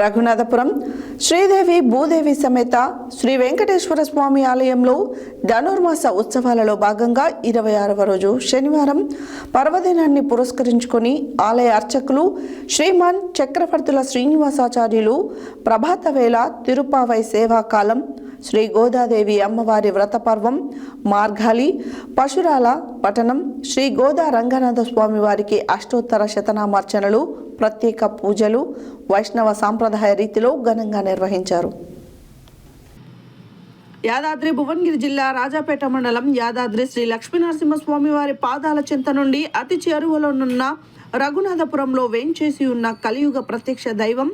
రఘునాథపురం శ్రీదేవి భూదేవి సమేత శ్రీ వెంకటేశ్వర స్వామి ఆలయంలో ధనుర్మాస ఉత్సవాలలో భాగంగా ఇరవై ఆరవ రోజు శనివారం పర్వదినాన్ని పురస్కరించుకొని ఆలయ అర్చకులు శ్రీమాన్ చక్రవర్తుల శ్రీనివాసాచార్యులు ప్రభాత వేళ తిరుపావై సేవాకాలం శ్రీ గోదాదేవి అమ్మవారి వ్రత పర్వం మార్గాలి పశురాల పఠనం శ్రీ గోదా రంగనాథ స్వామి వారికి అష్టోత్తర శతనామార్చనలు ప్రత్యేక పూజలు వైష్ణవ సాంప్రదాయ రీతిలో ఘనంగా నిర్వహించారు. యాదాద్రి భువనగిరి జిల్లా రాజాపేట మండలం యాదాద్రి శ్రీ లక్ష్మీనరసింహస్వామి వారి పాదాల చెంత నుండి అతి చేరువలోనున్న రఘునాథపురంలో వేంచేసి ఉన్న కలియుగ ప్రత్యక్ష దైవం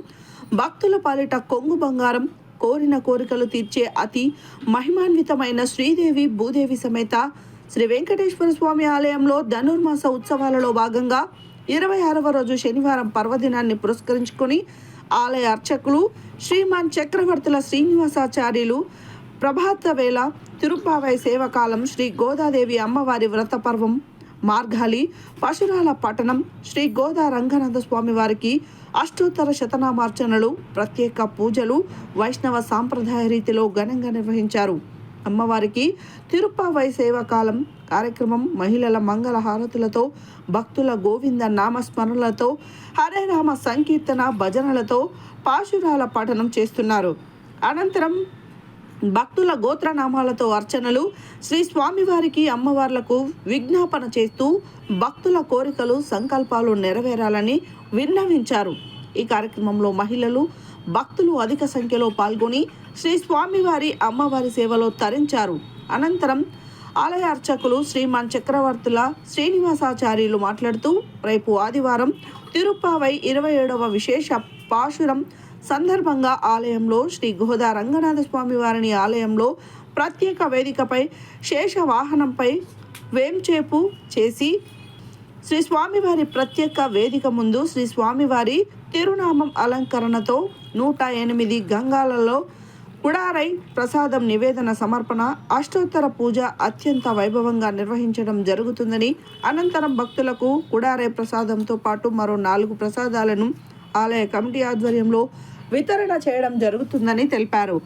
భక్తుల పాలిట కొంగు బంగారం కోరిన కోరికలు తీర్చే అతి మహిమాన్వితమైన శ్రీదేవి భూదేవి సమేత శ్రీ వెంకటేశ్వర స్వామి ఆలయంలో ధనుర్మాస ఉత్సవాలలో భాగంగా ఇరవై ఆరవ రోజు శనివారం పర్వదినాన్ని పురస్కరించుకొని ఆలయ అర్చకులు శ్రీమాన్ చక్రవర్తుల శ్రీనివాసాచార్యులు ప్రభాత వేళ తిరుపావై సేవకాలం శ్రీ గోదాదేవి అమ్మవారి వ్రత పర్వం మార్గాలి పశురాల పట్టణం శ్రీ గోదా రంగనాథ స్వామి వారికి అష్టోత్తర శతనామార్చనలు ప్రత్యేక పూజలు వైష్ణవ సాంప్రదాయ రీతిలో ఘనంగా నిర్వహించారు. అమ్మవారికి తిరుప్పావై సేవాకాలం కార్యక్రమం మహిళల మంగళ హారతులతో భక్తుల గోవింద నామస్మరణలతో హరే రామ సంకీర్తన భజనలతో పాశురాల పఠనం చేస్తున్నారు. అనంతరం భక్తుల గోత్రనామాలతో అర్చనలు శ్రీ స్వామివారికి అమ్మవార్లకు విజ్ఞాపన చేస్తూ భక్తుల కోరికలు సంకల్పాలు నెరవేరాలని విన్నవించారు. ఈ కార్యక్రమంలో మహిళలు భక్తులు అధిక సంఖ్యలో పాల్గొని శ్రీ స్వామివారి అమ్మవారి సేవలో తరించారు. అనంతరం ఆలయ అర్చకులు శ్రీమాన్ చక్రవర్తుల శ్రీనివాసాచార్యులు మాట్లాడుతూ రేపు ఆదివారం తిరుప్పావై ఇరవై ఏడవ విశేష పాశురం సందర్భంగా ఆలయంలో శ్రీ గోదా రంగనాథ స్వామి వారిని ఆలయంలో ప్రత్యేక వేదికపై శేష వాహనంపై వేంచేపు చేసి శ్రీ స్వామివారి ప్రత్యేక వేదిక ముందు శ్రీ స్వామివారి తిరునామం అలంకరణతో నూట ఎనిమిది గంగాలలో కుడారై ప్రసాదం నివేదన సమర్పణ అష్టోత్తర పూజ అత్యంత వైభవంగా నిర్వహించడం జరుగుతుందని అనంతరం భక్తులకు కుడారై ప్రసాదంతో పాటు మరో నాలుగు ప్రసాదాలను ఆలయ కమిటీ ఆధ్వర్యంలో వితరణ చేయడం జరుగుతుందని తెలిపారు.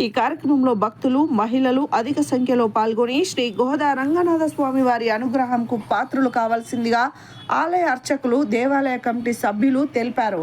ఈ కార్యక్రమంలో భక్తులు మహిళలు అధిక సంఖ్యలో పాల్గొని శ్రీ గోదా రంగనాథ స్వామి వారి అనుగ్రహంకు పాత్రులు కావాల్సిందిగా ఆలయ అర్చకులు దేవాలయ కమిటీ సభ్యులు తెలిపారు.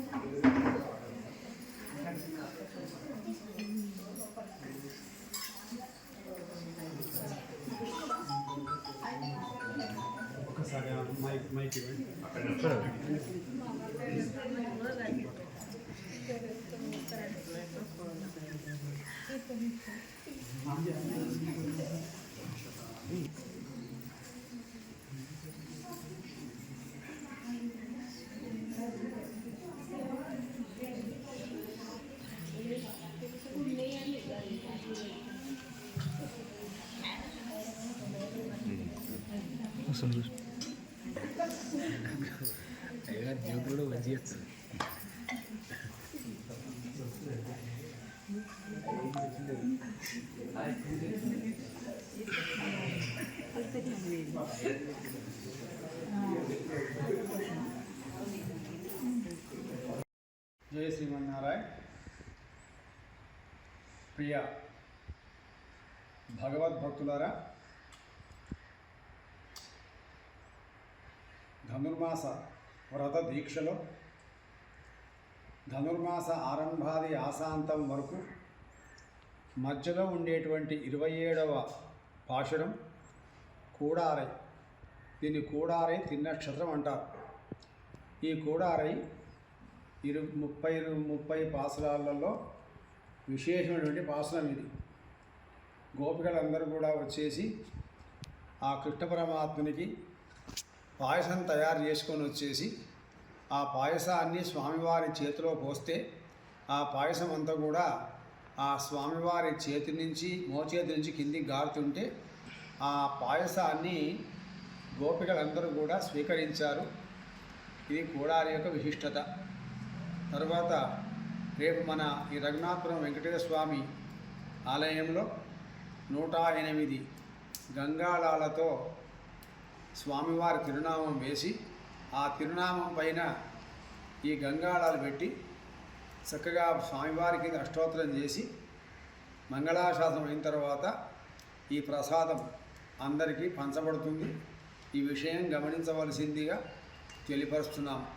ఒకసారి ఆ మైక్ మైక్ ఇవ్వండి జోకులు మంచిగా జై శ్రీమన్నారాయణ ప్రియ భగవద్భక్తులారా ధనుర్మాస వ్రత దీక్షలో ధనుర్మాస ఆరంభాది ఆశాంతం వరకు మధ్యలో ఉండేటువంటి ఇరవై ఏడవ పాశురం కూడారై. దీన్ని కూడారై తిన్నక్షత్రం అంటారు. ఈ కూడారై ఇరు ముప్పై ముప్పై పాసురాలలో విశేషమైనటువంటి పాసురం ఇది. గోపికలందరూ కూడా వచ్చేసి ఆ కృష్ణ పరమాత్మునికి పాయసం తయారు చేసుకొని వచ్చేసి ఆ పాయసాన్ని స్వామివారి చేతిలో పోస్తే ఆ పాయసం అంతా కూడా ఆ స్వామివారి చేతి నుంచి మోచేతి నుంచి కిందికి గారుతుంటే ఆ పాయసాన్ని గోపికలందరూ కూడా స్వీకరించారు. ఇది కూడారి యొక్క విశిష్టత. తర్వాత రేపు మన ఈ రఘునాథపురం వెంకటేశ్వర స్వామి ఆలయంలో నూట ఎనిమిది గంగాళాలతో స్వామివారి తిరునామం వేసి ఆ తిరునామం పైన ఈ గంగాళాలు పెట్టి చక్కగా స్వామివారికి అష్టోత్తరం చేసి మంగళాశాసనం అయిన తర్వాత ఈ ప్రసాదం అందరికీ పంచబడుతుంది. ఈ విషయం గమనించవలసిందిగా తెలియపరుస్తున్నాం.